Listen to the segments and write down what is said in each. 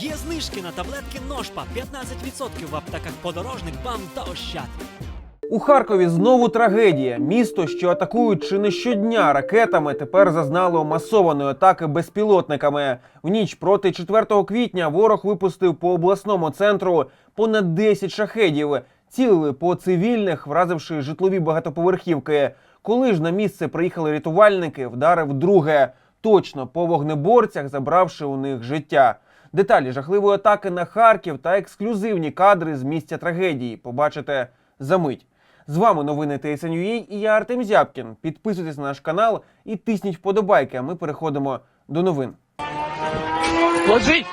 Є знижки на таблетки Ножпа 15% в аптеках подорожник, бам та ощад. У Харкові знову трагедія. Місто, що атакують чи не щодня ракетами, тепер зазнало масованої атаки безпілотниками. В ніч проти 4 квітня ворог випустив по обласному центру понад 10 шахедів. Цілили по цивільних, вразивши житлові багатоповерхівки. Коли ж на місце приїхали рятувальники, вдарив друге. Точно по вогнеборцях, забравши у них життя. Деталі жахливої атаки на Харків та ексклюзивні кадри з місця трагедії побачите за мить. З вами новини TSN.ua і я Артем Зябкін. Підписуйтесь на наш канал і тисніть вподобайки. А ми переходимо до новин. Ложись!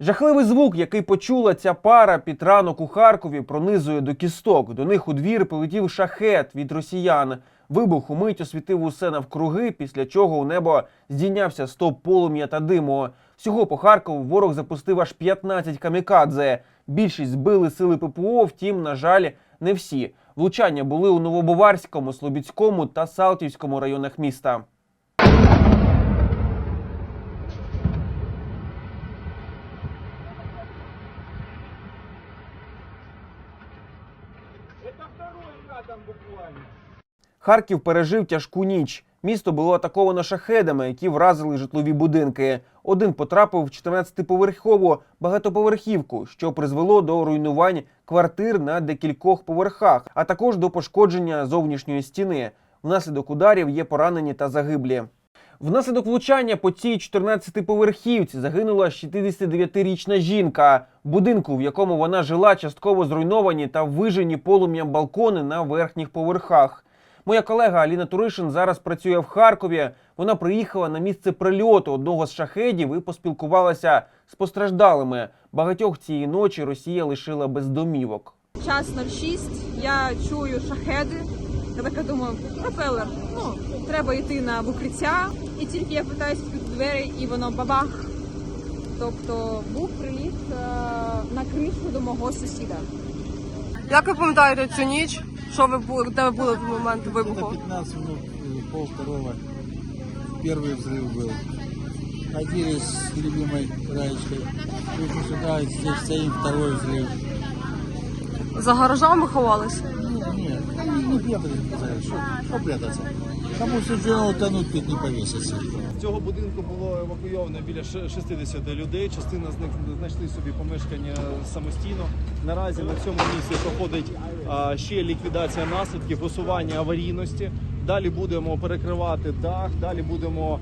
Жахливий звук, який почула ця пара під ранок у Харкові, пронизує до кісток. До них у двір полетів шахет від росіян. Вибух умить освітив усе навкруги, після чого у небо здійнявся стоп полум'я та диму. Всього по Харкову ворог запустив аж 15 камікадзе. Більшість збили сили ППО, втім, на жаль, не всі. Влучання були у Новобоварському, Слобідському та Салтівському районах міста. Харків пережив тяжку ніч. Місто було атаковано шахедами, які вразили житлові будинки. Один потрапив в 14-поверхову багатоповерхівку, що призвело до руйнувань квартир на декількох поверхах, а також до пошкодження зовнішньої стіни. Внаслідок ударів є поранені та загиблі. Внаслідок влучання по цій 14-поверхівці загинула 69-річна жінка. Будинку, в якому вона жила, частково зруйновані та вижені полум'ям балкони на верхніх поверхах. Моя колега Аліна Туришин зараз працює в Харкові. Вона приїхала на місце прильоту одного з шахедів і поспілкувалася з постраждалими. Багатьох цієї ночі Росія лишила без домівок. Час 06, я чую шахеди. Я така думаю, пропелер, ну, треба йти на укриття. І тільки я питаюся відкрити двері, і воно бабах. Тобто був приліт е, на кришу до мого сусіда. Як ви пам'ятаєте цю ніч? Що ви були, де ви були в момент Где-то вибуху? 15 минут, э, пол второго. Первый взрыв был. Ходили с любимой Раечкой. Пришли сюда, и здесь стоим, второй взрыв. За гаражами ховались? Нет, они не прятались. Что, что прятаться? Кому суждено утонуть, тут не повесится. З цього будинку було евакуйовано біля ше- 60 людей. Частина з них знайшли собі помешкання самостійно. Наразі на цьому місці проходить ще ліквідація наслідків, усування аварійності. Далі будемо перекривати дах, далі будемо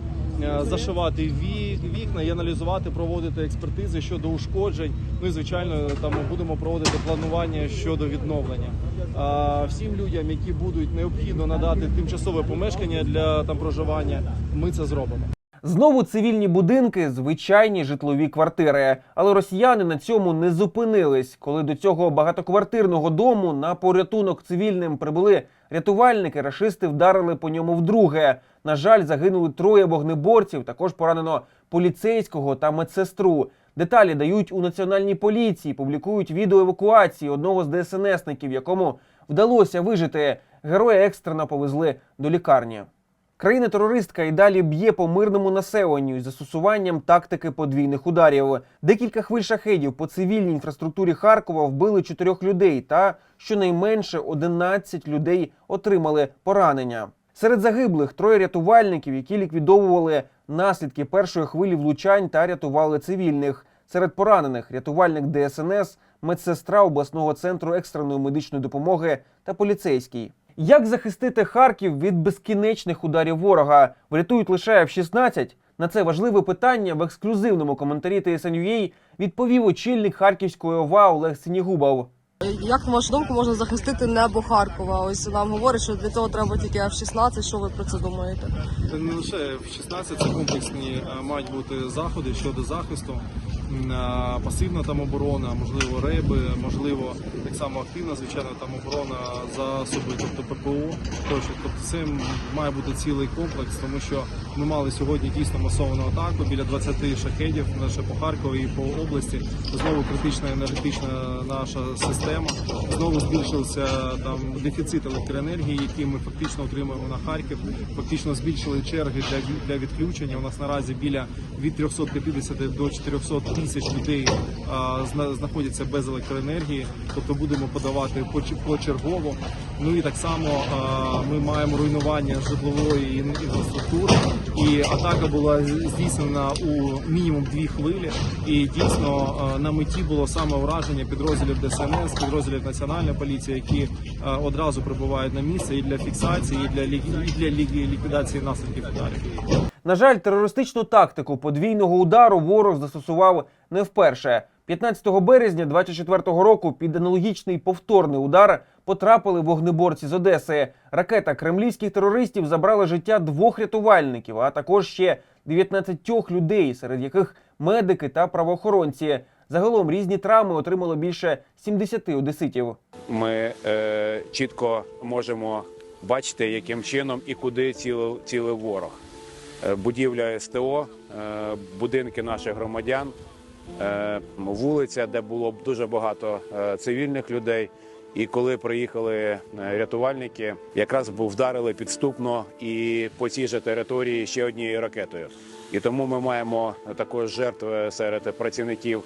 зашивати ві- вікна і аналізувати, проводити експертизи щодо ушкоджень. Ну і звичайно, там будемо проводити планування щодо відновлення. А, Всім людям, які будуть необхідно надати тимчасове помешкання для там проживання, ми це зробимо. Знову цивільні будинки, звичайні житлові квартири. Але росіяни на цьому не зупинились. Коли до цього багатоквартирного дому на порятунок цивільним прибули рятувальники, рашисти вдарили по ньому вдруге. На жаль, загинули троє вогнеборців. Також поранено поліцейського та медсестру. Деталі дають у національній поліції, публікують відео евакуації одного з ДСНСників, якому вдалося вижити. Героя екстрено повезли до лікарні. Країна-терористка і далі б'є по мирному населенню із застосуванням тактики подвійних ударів. Декілька хвиль шахедів по цивільній інфраструктурі Харкова вбили чотирьох людей, та щонайменше 11 людей отримали поранення. Серед загиблих троє рятувальників, які ліквідовували наслідки першої хвилі влучань та рятували цивільних. Серед поранених рятувальник ДСНС, медсестра обласного центру екстреної медичної допомоги та поліцейський. Як захистити Харків від безкінечних ударів ворога? Врятують лише F-16? На це важливе питання в ексклюзивному коментарі TSN.ua відповів очільник Харківської ОВА Олег Синігубов. Як на вашу думку можна захистити небо Харкова? Ось нам говорять, що для того треба тільки F-16. Що ви про це думаєте? Це не лише F-16, це комплексні е, мають бути заходи щодо захисту. М, пасивна там оборона, можливо, реби, можливо, так само активна, звичайно, там оборона засоби, тобто ППО. Тобто це має бути цілий комплекс, тому що ми мали сьогодні дійсно масовану атаку біля 20 шахедів лише по Харкові і по області. Знову критична енергетична наша система. Знову збільшився там дефіцит електроенергії, який ми фактично отримуємо на Харків. Фактично збільшили черги для для відключення. У нас наразі біля від 350 до 400 тисяч людей зна- знаходяться без електроенергії. Тобто будемо подавати поч- почергово. Ну і так само ми маємо руйнування житлової інфраструктури. І атака була здійснена у мінімум дві хвилі. І дійсно на меті було саме ураження підрозділів ДСНС, підрозділів Національної поліції, які одразу прибувають на місце і для фіксації, і для ліквідації наслідків ударів. На жаль, терористичну тактику подвійного удару ворог застосував не вперше. 15 березня 24-го року під аналогічний повторний удар потрапили вогнеборці з Одеси. Ракета кремлівських терористів забрала життя двох рятувальників, а також ще 19 людей, серед яких медики та правоохоронці. Загалом різні травми отримало більше 70 одеситів. ми е, чітко можемо бачити, яким чином і куди цілив, цілив ворог. Е, будівля СТО, е, будинки наших громадян, е, вулиця, де було дуже багато цивільних людей. І коли приїхали рятувальники, якраз вдарили підступно і по цій же території ще однією ракетою. І тому ми маємо також жертви серед працівників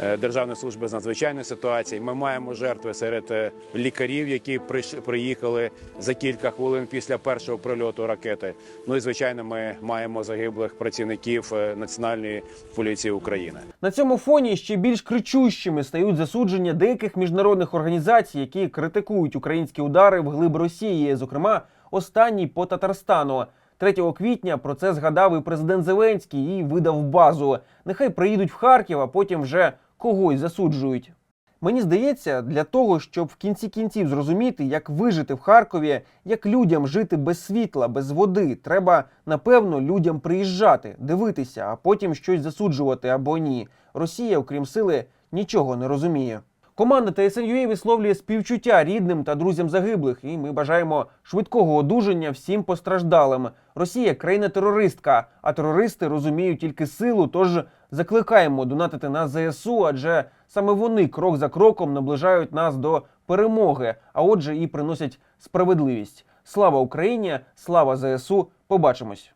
Державної служби з надзвичайних ситуацій. Ми маємо жертви серед е, лікарів, які приїхали за кілька хвилин після першого прильоту ракети. Ну і звичайно, ми маємо загиблих працівників е, Національної поліції України. На цьому фоні ще більш кричущими стають засудження деяких міжнародних організацій, які критикують українські удари в глиб Росії, зокрема останній по Татарстану. 3 квітня про це згадав і президент Зеленський і видав базу. Нехай приїдуть в Харків, а потім вже когось засуджують. Мені здається, для того, щоб в кінці кінців зрозуміти, як вижити в Харкові, як людям жити без світла, без води, треба напевно людям приїжджати, дивитися, а потім щось засуджувати або ні. Росія, окрім сили, нічого не розуміє. Команда ТСНЮА висловлює співчуття рідним та друзям загиблих, і ми бажаємо швидкого одужання всім постраждалим. Росія країна терористка, а терористи розуміють тільки силу. Тож закликаємо донатити на ЗСУ, адже саме вони крок за кроком наближають нас до перемоги, а отже, і приносять справедливість. Слава Україні! Слава ЗСУ! Побачимось!